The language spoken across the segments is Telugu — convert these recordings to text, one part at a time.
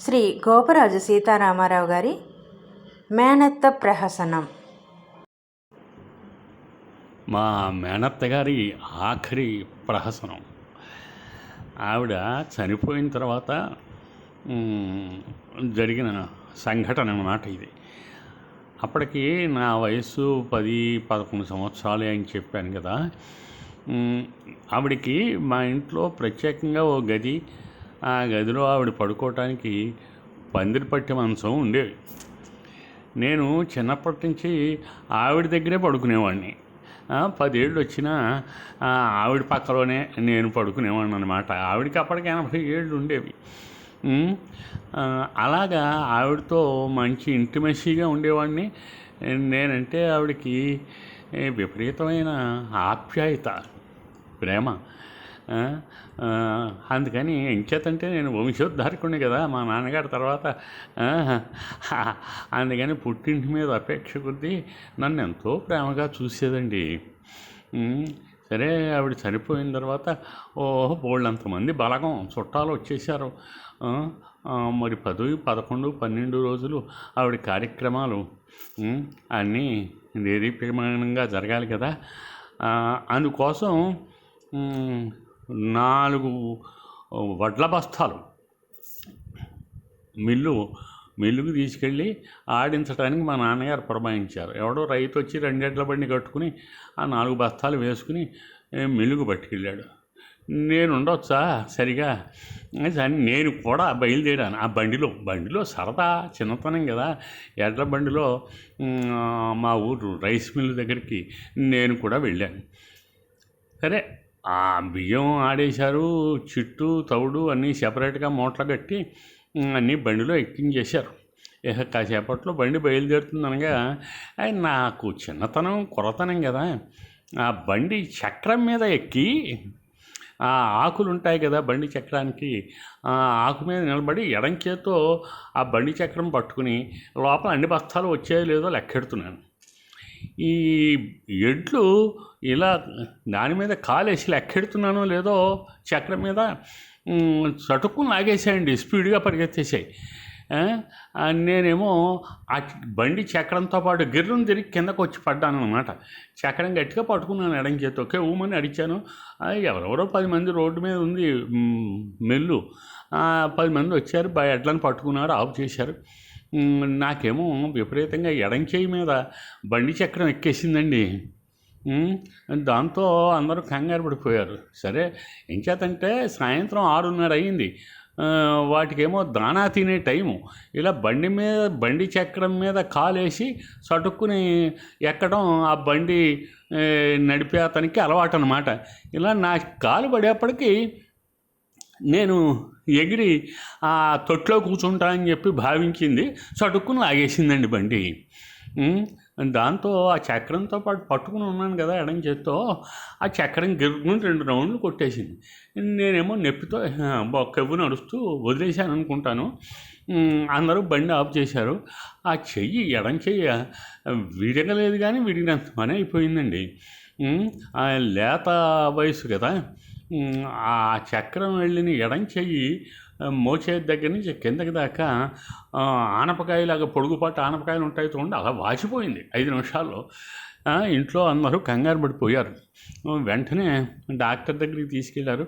శ్రీ గోపరాజు సీతారామారావు గారి మేనత్త ప్రహసనం. మా మేనత్త గారి ఆఖరి ప్రహసనం. ఆవిడ చనిపోయిన తర్వాత జరిగిన సంఘటన అన్నమాట ఇది. అప్పటికి నా వయసు పది పదకొండు సంవత్సరాలే అని చెప్పాను కదా. ఆవిడకి మా ఇంట్లో ప్రత్యేకంగా ఓ గది ఆ గదిలో ఆవిడ పడుకోవటానికి పందిరిపట్టి మంచం ఉండేవి నేను చిన్నప్పటి నుంచి ఆవిడ దగ్గరే పడుకునేవాడిని పదేళ్ళు వచ్చినా ఆవిడ పక్కలోనే నేను పడుకునేవాడిని అనమాట ఆవిడకి అప్పటికి ఎనభై ఏళ్ళు ఉండేవి. అలాగా ఆవిడతో మంచి ఇంటిమసీగా ఉండేవాడిని నేనంటే ఆవిడకి విపరీతమైన ఆప్యాయత ప్రేమ. అందుకని ఎంచేతంటే నేను వంశోద్ధారకుణ్ణి కదా మా నాన్నగారి తర్వాత. అందుకని పుట్టింటి మీద అపేక్ష కొద్దీ నన్ను ఎంతో ప్రేమగా చూసేదండి. సరే ఆవిడ చనిపోయిన తర్వాత ఓహో బోళ్ళంతమంది బలగం చుట్టాలు వచ్చేసారు మరి పదవి పదకొండు పన్నెండు రోజులు ఆవిడ కార్యక్రమాలు అన్నీ దేదీప్యమానంగా జరగాలి కదా. అందుకోసం నాలుగు వడ్ల బస్తాలు. మిల్లు మిల్లుకు తీసుకెళ్ళి ఆడించడానికి మా నాన్నగారు పురమాయించారు. ఎవడో రైతు వచ్చి రెండెడ్ల బండి కట్టుకుని ఆ నాలుగు బస్తాలు వేసుకుని మిల్లుకు పట్టుకెళ్ళాడు. నేను ఉండొచ్చా? సరిగా? అని నేను కూడా బయలుదేరాను. ఆ బండిలో బండిలో సరదా చిన్నతనం కదా. ఎడ్ల బండిలో మా ఊరు రైస్ మిల్లు దగ్గరికి నేను కూడా వెళ్ళాను. సరే ఆ బియ్యం ఆడేశారు చిట్టు తవుడు అన్నీ సెపరేట్గా మూటలు కట్టి అన్నీ బండిలో ఎక్కించేశారు ఇక కాసేపట్లో బండి బయలుదేరుతుంది అనగా అది నాకు చిన్నతనం కొరతనం కదా ఆ బండి చక్రం మీద ఎక్కి ఆ ఆకులు ఉంటాయి కదా బండి చక్రానికి. ఆ ఆకు మీద నిలబడి ఎడం చేత్తో ఆ బండి చక్రం పట్టుకుని లోపల అన్ని బస్తాలు వచ్చాయో లేదో లెక్కెడుతున్నాను. ఈ ఎడ్లు ఇలా దాని మీద కాలేసి లెక్కెడుతున్నానో లేదో చక్రం మీద మ్, చటుక్కుని లాగేసాయండి స్పీడ్గా పరిగెత్తేసాయి నేనేమో ఆ బండి చక్రంతో పాటు గిర్రం తిరిగి కిందకు వచ్చి పడ్డాను అనమాట చక్రం గట్టిగా పట్టుకున్నాను ఎడం చేతి ఒకే ఊమని అడిచాను ఎవరెవరో పది మంది రోడ్డు మీద ఉంది మెల్లు. పది మంది వచ్చారు ఎడ్లను పట్టుకున్నారు ఆఫ్ చేశారు. నాకేమో విపరీతంగా ఎడం చేయి మీద బండి చక్రం ఎక్కేసిందండి. దాంతో అందరూ కంగారు పడిపోయారు. సరే ఏం సాయంత్రం ఆరున్నర అయింది. వాటికేమో దానా తినే టైము. ఇలా బండి మీద బండి చక్రం మీద కాలేసి చటుక్కుని ఎక్కడం ఆ బండి నడిపే అతనికి అలవాటు అనమాట ఇలా నా కాలు పడేప్పటికీ నేను ఎగిరి ఆ తొట్లో కూర్చుంటా అని చెప్పి భావించింది. చటుక్కుని లాగేసిందండి బండి. దాంతో ఆ చక్రంతో పాటు పట్టుకుని ఉన్నాను కదా ఎడం చేత్తో ఆ చక్రం గిరుగుని రెండు రౌండ్లు కొట్టేసింది. నేనేమో నొప్పితో కెవ్వు నడుస్తూ వదిలేశాను అనుకుంటాను. అందరూ బండి ఆఫ్ చేశారు. ఆ చెయ్యి ఎడం చెయ్యి విడగలేదు కానీ విడిగినంత పని అయిపోయిందండి. లేత వయసు కదా ఆ చక్రం వెళ్ళిన ఎడం చెయ్యి ఆ, మోచేతి దగ్గర నుంచి కిందకి దాకా ఆనపకాయలాగా పొడుగుపాటు ఆనపకాయలు ఉంటాయి చూడండి అలా వాచిపోయింది ఐదు నిమిషాల్లో. ఇంట్లో అందరూ కంగారు పడిపోయారు. వెంటనే డాక్టర్ దగ్గరికి తీసుకెళ్ళారు.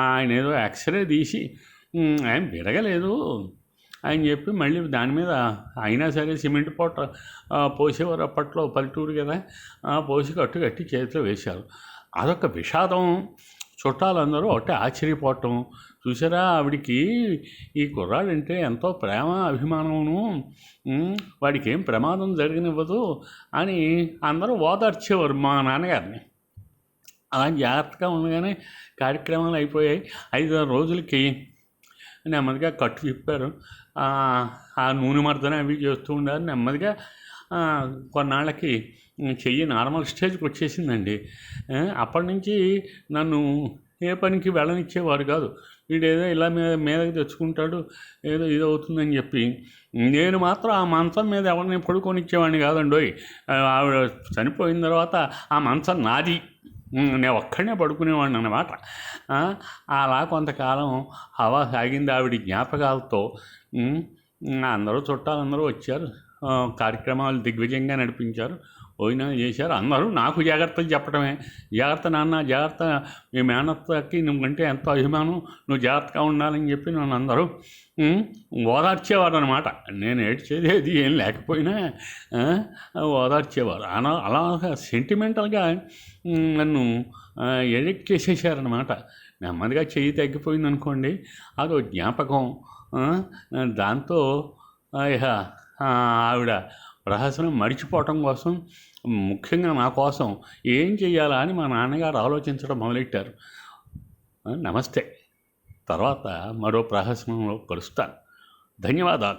ఆయన ఏదో ఎక్స్రే తీసి ఆయన విరగలేదు అని చెప్పి మళ్ళీ దాని మీద అయినా సరే సిమెంట్ పొట్ట పోసేవారు అప్పట్లో పల్లెటూరు కదా పోసి కట్టు కట్టి చేతిలో వేశారు. అదొక విషాదం. చుట్టాలందరూ ఒకటే ఆశ్చర్యపోవటం. చూసారా ఆవిడికి ఈ కుర్రాడంటే ఎంతో ప్రేమ అభిమానమును వాడికి ఏం ప్రమాదం జరగనివ్వదు అని అందరూ ఓదార్చేవారు మా నాన్నగారిని. అలా జాగ్రత్తగా ఉండగానే కార్యక్రమాలు అయిపోయాయి. ఐదు రోజులకి నెమ్మదిగా కట్టు చెప్పారు ఆ, నూనె మర్దన అవి చేస్తూ ఉండారు. నెమ్మదిగా కొన్నాళ్ళకి చెయ్యి నార్మల్ స్టేజ్కి వచ్చేసిందండి. అప్పటి నుంచి నన్ను ఏ పనికి వెళ్ళనిచ్చేవారు కాదు. వీడేదో ఇలా మీద మీదకి తెచ్చుకుంటాడు ఏదో ఇది అవుతుందని చెప్పి. నేను మాత్రం ఆ మంచం మీద ఎవరిని పడుకొనిచ్చేవాడిని కాదండోయ్ పోయి ఆవిడ చనిపోయిన తర్వాత ఆ మంచం నాది. నేను ఒక్కడనే పడుకునేవాడిని అన్నమాట. అలా కొంతకాలం హవా సాగింది ఆవిడ జ్ఞాపకాలతో. అందరూ చుట్టాలందరూ వచ్చారు. కార్యక్రమాలు దిగ్విజయంగా నడిపించారు. పోయిన చేశారు. అందరూ నాకు జాగ్రత్తలు చెప్పడమే జాగ్రత్త నాన్న జాగ్రత్త మీ మేనత్తకి నువ్వంటే ఎంతో అభిమానం. నువ్వు జాగ్రత్తగా ఉండాలని చెప్పి నన్ను అందరూ ఓదార్చేవారు అనమాట నేను ఏడ్చేది అది ఏం లేకపోయినా ఓదార్చేవారు. అలా అలాగా సెంటిమెంటల్గా నన్ను ఎడిక్ట్ చేసేసారనమాట నెమ్మదిగా చెయ్యి తగ్గిపోయింది అనుకోండి అదో జ్ఞాపకం దాంతో ఇహ ఆవిడ ప్రహసనం మర్చిపోవటం కోసం ముఖ్యంగా నా కోసం ఏం చెయ్యాలా అని మా నాన్నగారు ఆలోచించడం మొదలెట్టారు. నమస్తే. తర్వాత మరో ప్రహసనంలో కలుస్తాను. ధన్యవాదాలు.